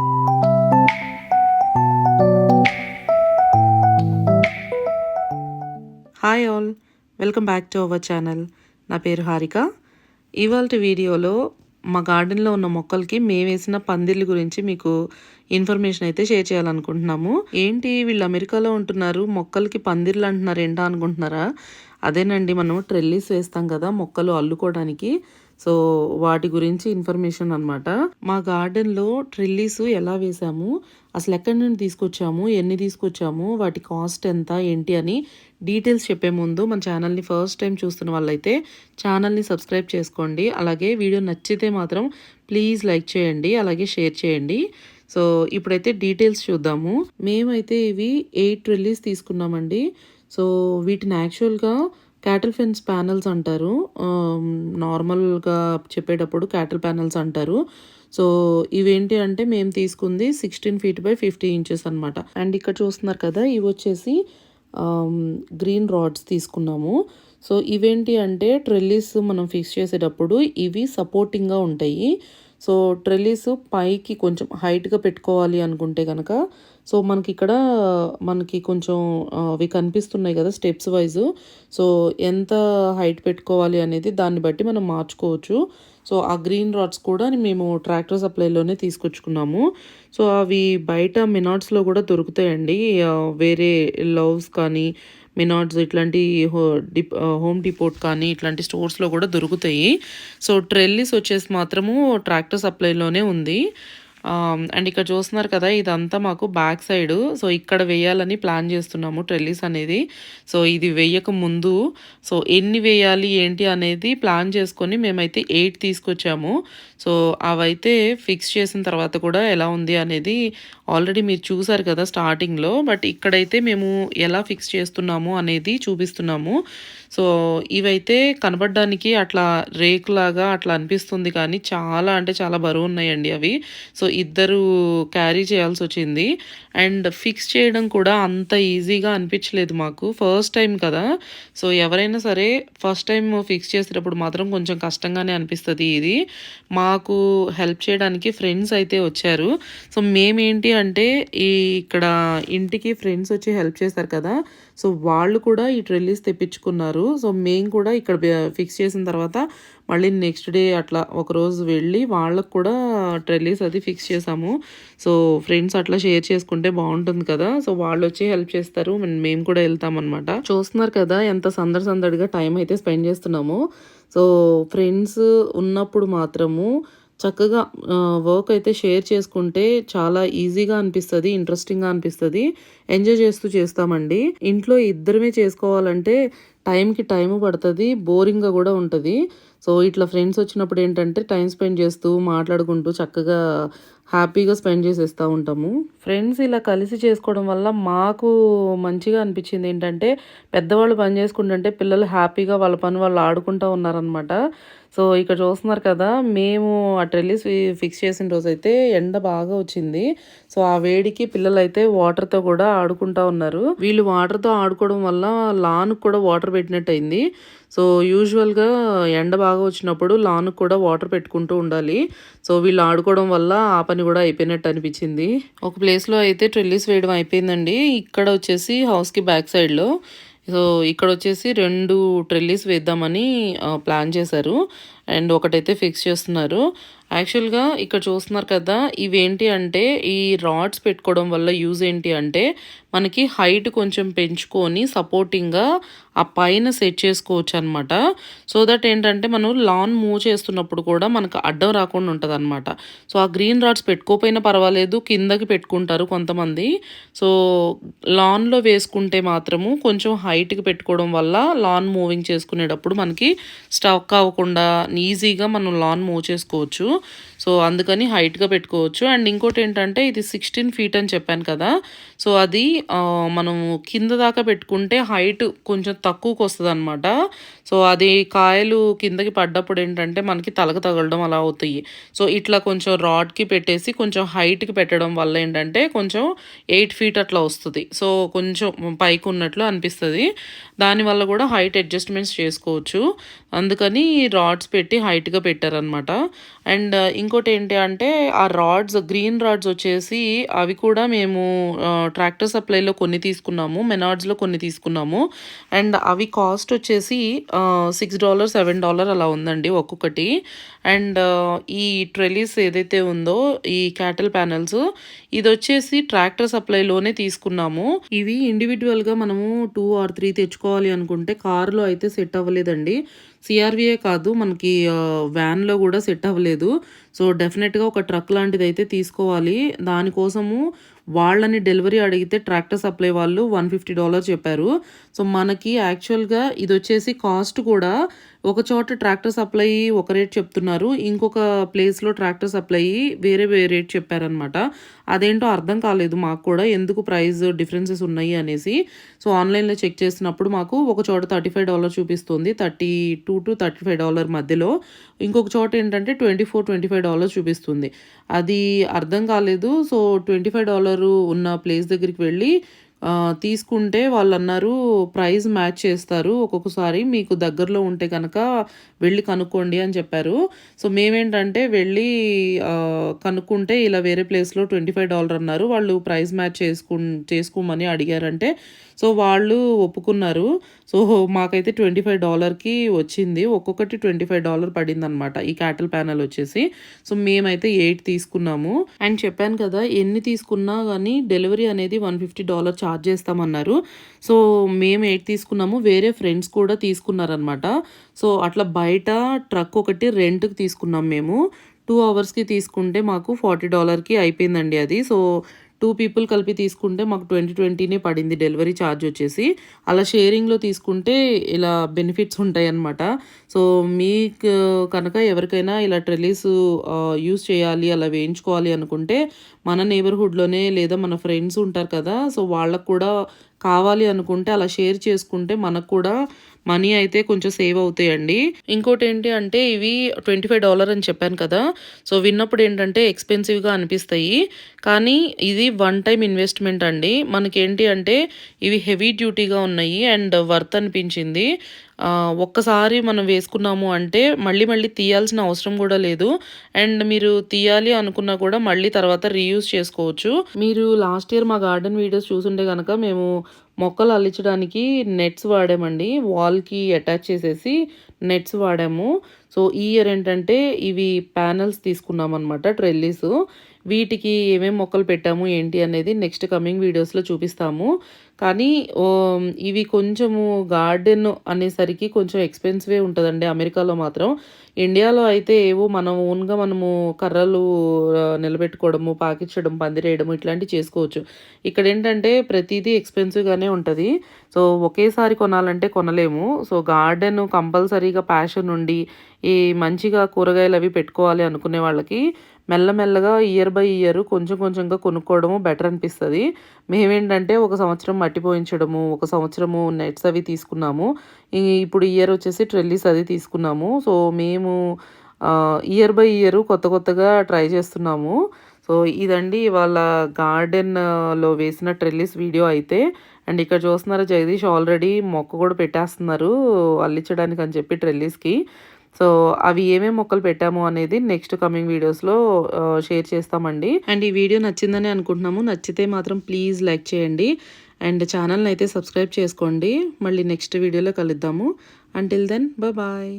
Hi all welcome back to our channel నా పేరు హారిక. ఇవాళ వీడియోలో మా గార్డెన్లో ఉన్న మొక్కలకి మేము వేసిన గురించి మీకు ఇన్ఫర్మేషన్ అయితే షేర్ చేయాలనుకుంటున్నాము. ఏంటి వీళ్ళు అమెరికాలో ఉంటున్నారు మొక్కలకి పందిర్లు అంటున్నారు ఏంటా అనుకుంటున్నారా? అదేనండి మనం ట్రెల్లీస్ వేస్తాం కదా మొక్కలు అల్లుకోవడానికి. సో వాటి గురించి ఇన్ఫర్మేషన్ అనమాట మా గార్డెన్లో ట్రిల్లీస్ ఎలా వేసాము అసలు ఎక్కడి నుండి తీసుకొచ్చాము ఎన్ని తీసుకొచ్చాము వాటి కాస్ట్ ఎంత ఏంటి అని డీటెయిల్స్ చెప్పే ముందు మన ఛానల్ని ఫస్ట్ టైం చూస్తున్న వాళ్ళైతే ఛానల్ని సబ్స్క్రైబ్ చేసుకోండి. అలాగే వీడియో నచ్చితే మాత్రం ప్లీజ్ లైక్ చేయండి అలాగే షేర్ చేయండి. సో ఇప్పుడైతే డీటెయిల్స్ చూద్దాము. మేమైతే ఇవి ఎయిట్ ట్రిల్లీస్ తీసుకున్నామండి. సో వీటిని యాక్చువల్గా క్యాటిల్ ఫెన్స్ ప్యానల్స్ అంటారు. నార్మల్గా చెప్పేటప్పుడు క్యాటిల్ ప్యానల్స్ అంటారు. సో ఇవేంటి అంటే మేము తీసుకుంది sixteen feet by fifty inches అనమాట అండ్ ఇక్కడ చూస్తున్నారు కదా ఇవి వచ్చేసి గ్రీన్ రాడ్స్ తీసుకున్నాము. సో ఇవేంటి అంటే ట్రెల్లీస్ మనం ఫిక్స్ చేసేటప్పుడు ఇవి సపోర్టింగ్గా ఉంటాయి. సో ట్రెల్లీస్ పైకి కొంచెం హైట్గా పెట్టుకోవాలి అనుకుంటే కనుక సో మనకి ఇక్కడ మనకి కొంచెం అవి కనిపిస్తున్నాయి కదా స్టెప్స్ వైజ్. సో ఎంత హైట్ పెట్టుకోవాలి అనేది దాన్ని బట్టి మనం మార్చుకోవచ్చు. సో ఆ గ్రీన్ రాడ్స్ కూడా మేము ట్రాక్టర్ సప్లైలోనే తీసుకొచ్చుకున్నాము. సో అవి బయట మినాట్స్లో కూడా దొరుకుతాయండి. వేరే లవ్స్ కానీ మినాట్స్ ఇట్లాంటి హో డిప్ హోమ్ డిపోట్ కానీ ఇట్లాంటి స్టోర్స్లో కూడా దొరుకుతాయి. సో ట్రెల్లిస్ వచ్చేసి మాత్రము ట్రాక్టర్ సప్లైలోనే ఉంది. Um, అండ్ ఇక్కడ చూస్తున్నారు కదా ఇదంతా మాకు బ్యాక్ సైడ్ సో ఇక్కడ వేయాలని ప్లాన్ చేస్తున్నాము ట్రెల్లీస్ అనేది. సో ఇది వేయక ముందు. సో ఎన్ని వేయాలి ఏంటి అనేది ప్లాన్ చేసుకొని మేమైతే ఎయిట్ తీసుకొచ్చాము. సో అవైతే ఫిక్స్ చేసిన తర్వాత కూడా ఎలా ఉంది అనేది ఆల్రెడీ మీరు చూసారు కదా స్టార్టింగ్లో బట్ ఇక్కడైతే మేము ఎలా ఫిక్స్ చేస్తున్నాము అనేది చూపిస్తున్నాము. సో ఇవైతే కనబడడానికి అట్లా రేకులాగా అట్లా అనిపిస్తుంది కానీ చాలా అంటే చాలా బరువు ఉన్నాయండి అవి. సో ఇద్దరు క్యారీ చేయాల్సి వచ్చింది. అండ్ ఫిక్స్ చేయడం కూడా అంత ఈజీగా అనిపించలేదు మాకు. ఫస్ట్ టైం కదా. సో ఎవరైనా సరే ఫస్ట్ టైం ఫిక్స్ చేసేటప్పుడు మాత్రం కొంచెం కష్టంగానే అనిపిస్తుంది ఇది. మాకు హెల్ప్ చేయడానికి ఫ్రెండ్స్ అయితే వచ్చారు. సో మేమేంటి అంటే ఈ ఇక్కడ ఇంటికి ఫ్రెండ్స్ వచ్చి హెల్ప్ చేస్తారు కదా. సో వాళ్ళు కూడా ఈ ట్రెల్లీస్ తెప్పించుకున్నారు. సో మేము కూడా ఇక్కడ ఫిక్స్ చేసిన తర్వాత మళ్ళీ నెక్స్ట్ డే అట్లా ఒకరోజు వెళ్ళి వాళ్ళకు కూడా ట్రెల్లీస్ అది ఫిక్స్ చేసాము. సో ఫ్రెండ్స్ అట్లా షేర్ చేసుకుంటే బాగుంటుంది కదా. సో వాళ్ళు వచ్చి హెల్ప్ చేస్తారు. మేము కూడా వెళ్తామన్నమాట. చూస్తున్నారు కదా ఎంత సందడి సందడిగా టైం అయితే స్పెండ్ చేస్తున్నాము. సో ఫ్రెండ్స్ ఉన్నప్పుడు మాత్రము చక్కగా వర్క్ అయితే షేర్ చేసుకుంటే చాలా ఈజీగా అనిపిస్తుంది ఇంట్రెస్టింగ్గా అనిపిస్తుంది. ఎంజాయ్ చేస్తూ చేస్తామండి. ఇంట్లో ఇద్దరమే చేసుకోవాలంటే టైంకి టైం పడుతుంది బోరింగ్గా కూడా ఉంటుంది. సో ఇట్లా ఫ్రెండ్స్ వచ్చినప్పుడు ఏంటంటే టైం స్పెండ్ చేస్తూ మాట్లాడుకుంటూ చక్కగా హ్యాపీగా స్పెండ్ చేసేస్తూ ఉంటాము. ఫ్రెండ్స్ ఇలా కలిసి చేసుకోవడం వల్ల మాకు మంచిగా అనిపించింది ఏంటంటే పెద్దవాళ్ళు పని చేసుకుంటుంటే పిల్లలు హ్యాపీగా వాళ్ళ పని వాళ్ళు ఆడుకుంటూ ఉన్నారనమాట సో ఇక్కడ చూస్తున్నారు కదా మేము ఆ ట్రెల్లీస్ ఫిక్స్ చేసిన రోజు అయితే ఎండ బాగా వచ్చింది. సో ఆ వేడికి పిల్లలు అయితే వాటర్తో కూడా ఆడుకుంటా ఉన్నారు. వీళ్ళు వాటర్తో ఆడుకోవడం వల్ల లాన్ కూడా వాటర్ పెట్టినట్టు అయింది సో యూజువల్గా ఎండ బాగా వచ్చినప్పుడు లాన్కు కూడా వాటర్ పెట్టుకుంటూ ఉండాలి. సో వీళ్ళు ఆడుకోవడం వల్ల ఆ పని కూడా అయిపోయినట్టు అనిపించింది. ఒక ప్లేస్లో అయితే ట్రెల్లీస్ వేయడం అయిపోయిందండి. ఇక్కడ వచ్చేసి హౌస్కి బ్యాక్ సైడ్లో సో ఇక్కడ వచ్చేసి రెండు ట్రెల్లీస్ వేద్దామని ప్లాన్ చేశారు. అండ్ ఒకటైతే ఫిక్స్ చేస్తున్నారు. యాక్చువల్గా ఇక్కడ చూస్తున్నారు కదా ఇవేంటి అంటే ఈ రాడ్స్ పెట్టుకోవడం వల్ల యూజ్ ఏంటి అంటే మనకి హైట్ కొంచెం పెంచుకొని సపోర్టింగ్గా ఆ పైన సెట్ చేసుకోవచ్చు అనమాట సో దట్ ఏంటంటే మనం లాన్ మూవ్ చేస్తున్నప్పుడు కూడా మనకు అడ్డం రాకుండా ఉంటుంది అనమాట సో ఆ గ్రీన్ రాడ్స్ పెట్టుకోపోయినా పర్వాలేదు కిందకి పెట్టుకుంటారు కొంతమంది. సో లాన్లో వేసుకుంటే మాత్రము కొంచెం హైట్కి పెట్టుకోవడం వల్ల లాన్ మూవింగ్ చేసుకునేటప్పుడు మనకి స్టక్ అవ్వకుండా ఈజీగా మనం లాన్ మూవ్ చేసుకోవచ్చు. సో అందుకని హైట్గా పెట్టుకోవచ్చు. అండ్ ఇంకోటి ఏంటంటే ఇది సిక్స్టీన్ ఫీట్ అని చెప్పాను కదా. సో అది మనం కింద దాకా పెట్టుకుంటే హైట్ కొంచెం తక్కువకు వస్తుంది అనమాట సో అది కాయలు కిందకి పడ్డప్పుడు ఏంటంటే మనకి తలకు తగలడం అలా అవుతాయి. సో ఇట్లా కొంచెం రాడ్కి పెట్టేసి కొంచెం హైట్కి పెట్టడం వల్ల ఏంటంటే కొంచెం ఎయిట్ ఫీట్ అట్లా వస్తుంది. సో కొంచెం పైకి ఉన్నట్లు అనిపిస్తుంది. దానివల్ల కూడా హైట్ అడ్జస్ట్మెంట్స్ చేసుకోవచ్చు. అందుకని రాడ్స్ పెట్టి హైట్గా పెట్టారనమాట అండ్ Uh, ఇంకోటి ఏంటి అంటే ఆ రాడ్స్ గ్రీన్ రాడ్స్ వచ్చేసి అవి కూడా మేము uh, ట్రాక్టర్ సప్లైలో కొన్ని తీసుకున్నాము మెనార్డ్స్లో కొన్ని తీసుకున్నాము. అండ్ అవి కాస్ట్ వచ్చేసి సిక్స్ డాలర్ సెవెన్ డాలర్ అలా ఉందండి ఒక్కొక్కటి. అండ్ uh, ఈ ట్రెలీస్ ఏదైతే ఉందో ఈ క్యాటల్ ప్యానల్స్ ఇది వచ్చేసి ట్రాక్టర్ సప్లైలోనే తీసుకున్నాము. ఇవి ఇండివిజువల్గా మనము టూ ఆర్ త్రీ తెచ్చుకోవాలి అనుకుంటే కారులో అయితే సెట్ అవ్వలేదండి. సిఆర్వీఏ కాదు మనకి వ్యాన్లో కూడా సెట్ అవ్వలేదు. సో డెఫినెట్గా ఒక ట్రక్ లాంటిది అయితే తీసుకోవాలి దానికోసము వాళ్ళని డెలివరీ అడిగితే ట్రాక్టర్ సప్లై వాళ్ళు వన్ ఫిఫ్టీ డాలర్ చెప్పారు. సో మనకి యాక్చువల్గా ఇది వచ్చేసి కాస్ట్ కూడా ఒక చోట ట్రాక్టర్ సప్లై ఒక రేట్ చెప్తున్నారు. ఇంకొక ప్లేస్లో ట్రాక్టర్ సప్లై వేరే వేరే రేట్ చెప్పారనమాట అదేంటో అర్థం కాలేదు మాకు కూడా. ఎందుకు ప్రైస్ డిఫరెన్సెస్ ఉన్నాయి అనేసి. సో ఆన్లైన్లో చెక్ చేసినప్పుడు మాకు ఒక చోట థర్టీ ఫైవ్ డాలర్ చూపిస్తుంది. Thirty two to thirty five dollar మధ్యలో. ఇంకొక చోట ఏంటంటే twenty four twenty five dollar చూపిస్తుంది. అది అర్థం కాలేదు. సో ట్వంటీ ఫైవ్ డాలరు ఉన్న ప్లేస్ దగ్గరికి వెళ్ళి తీసుకుంటే వాళ్ళు అన్నారు ప్రైస్ మ్యాచ్ చేస్తారు ఒక్కొక్కసారి మీకు దగ్గరలో ఉంటే కనుక వెళ్ళి కనుక్కోండి అని చెప్పారు. సో మేమేంటంటే వెళ్ళి కనుక్కుంటే ఇలా వేరే ప్లేస్లో ట్వంటీ ఫైవ్ డాలర్ అన్నారు. వాళ్ళు ప్రైస్ మ్యాచ్ చేసుకు చేసుకోమని అడిగారంటే సో వాళ్ళు ఒప్పుకున్నారు. సో మాకైతే ట్వంటీ ఫైవ్ డాలర్కి వచ్చింది. ఒక్కొక్కటి ట్వంటీ ఫైవ్ డాలర్ పడింది అనమాట ఈ క్యాటల్ ప్యానల్ వచ్చేసి. సో మేమైతే ఎయిట్ తీసుకున్నాము. అండ్ చెప్పాను కదా ఎన్ని తీసుకున్నా కానీ డెలివరీ అనేది వన్ ఫిఫ్టీ డాలర్ ఛార్జ్ చేస్తామన్నారు. సో మేము ఎయిట్ తీసుకున్నాము. వేరే ఫ్రెండ్స్ కూడా తీసుకున్నారనమాట సో అట్లా బయట ట్రక్ ఒకటి రెంట్కి తీసుకున్నాం మేము. టూ అవర్స్కి తీసుకుంటే మాకు ఫార్టీ డాలర్కి అయిపోయిందండి అది. సో టూ పీపుల్ కలిపి తీసుకుంటే మాకు ట్వంటీ ట్వంటీనే పడింది డెలివరీ ఛార్జ్ వచ్చేసి. అలా షేరింగ్లో తీసుకుంటే ఇలా బెనిఫిట్స్ ఉంటాయి అన్నమాట సో మీకు కనుక ఎవరికైనా ఇలా ట్రెలీస్ యూస్ చేయాలి అలా వేయించుకోవాలి అనుకుంటే మన నేబర్హుడ్లోనే లేదా మన ఫ్రెండ్స్ ఉంటారు కదా సో వాళ్ళకు కూడా కావాలి అనుకుంటే అలా షేర్ చేసుకుంటే మనకు కూడా మనీ అయితే కొంచెం సేవ్ అవుతాయండి. ఇంకోటి ఏంటి అంటే ఇవి ట్వంటీ ఫైవ్ డాలర్ అని చెప్పాను కదా. సో విన్నప్పుడు ఏంటంటే ఎక్స్పెన్సివ్గా అనిపిస్తాయి. కానీ ఇది వన్ టైం ఇన్వెస్ట్మెంట్ అండి. మనకేంటి అంటే ఇవి హెవీ డ్యూటీగా ఉన్నాయి అండ్ వర్త్ అనిపించింది. ఒక్కసారి మనం వేసుకున్నాము అంటే మళ్ళీ మళ్ళీ తీయాల్సిన అవసరం కూడా లేదు. అండ్ మీరు తీయాలి అనుకున్నా కూడా మళ్ళీ తర్వాత రీయూజ్ చేసుకోవచ్చు. మీరు లాస్ట్ ఇయర్ మా గార్డెన్ వీడియోస్ చూసుంటే కనుక మేము మొక్కలు అల్లించడానికి నెట్స్ వాడామండి. వాల్కి అటాచ్ చేసేసి నెట్స్ వాడాము. సో ఈ ఇయర్ ఏంటంటే ఇవి ప్యానల్స్ తీసుకున్నాం అనమాట ట్రెల్లీస్. వీటికి ఏమేమి మొక్కలు పెట్టాము ఏంటి అనేది నెక్స్ట్ కమింగ్ వీడియోస్లో చూపిస్తాము. కానీ ఇవి కొంచెము గార్డెన్ అనేసరికి కొంచెం ఎక్స్పెన్సివే ఉంటుందండి అమెరికాలో మాత్రం. ఇండియాలో అయితే ఏవో మనం ఓన్గా మనము కర్రలు నిలబెట్టుకోవడము పాకించడం పందిరేయడము ఇట్లాంటివి చేసుకోవచ్చు. ఇక్కడ ఏంటంటే ప్రతిదీ ఎక్స్పెన్సివ్గానే ఉంటుంది. సో ఒకేసారి కొనాలంటే కొనలేము. సో గార్డెన్ కంపల్సరీగా ప్యాషన్ ఉండి ఈ మంచిగా కూరగాయలు అవి పెట్టుకోవాలి అనుకునే వాళ్ళకి మెల్లమెల్లగా ఇయర్ బై ఇయర్ కొంచెం కొంచెంగా కొనుక్కోవడము బెటర్ అనిపిస్తుంది. మేమేంటంటే ఒక సంవత్సరం మట్టి పోయించడము ఒక సంవత్సరము నెట్స్ అవి తీసుకున్నాము. ఇప్పుడు ఇయర్ వచ్చేసి ట్రెల్లీస్ అది తీసుకున్నాము. సో మేము ఇయర్ బై ఇయర్ కొత్త కొత్తగా ట్రై చేస్తున్నాము. సో ఇదండి వాళ్ళ గార్డెన్లో వేసిన ట్రెల్లీస్ వీడియో అయితే. అండ్ ఇక్కడ చూస్తున్నారు జగదీష్ ఆల్రెడీ మొక్క కూడా పెట్టేస్తున్నారు అల్లించడానికి అని చెప్పి ట్రెల్లీస్కి సో అవి ఏమేమి మొక్కలు పెట్టాము అనేది నెక్స్ట్ కమింగ్ వీడియోస్లో షేర్ చేస్తామండి. అండ్ ఈ వీడియో నచ్చిందని అనుకుంటున్నాము. నచ్చితే మాత్రం ప్లీజ్ లైక్ చేయండి. అండ్ ఛానల్ని అయితే సబ్స్క్రైబ్ చేసుకోండి. మళ్ళీ నెక్స్ట్ వీడియోలో కలుద్దాము. Until then bye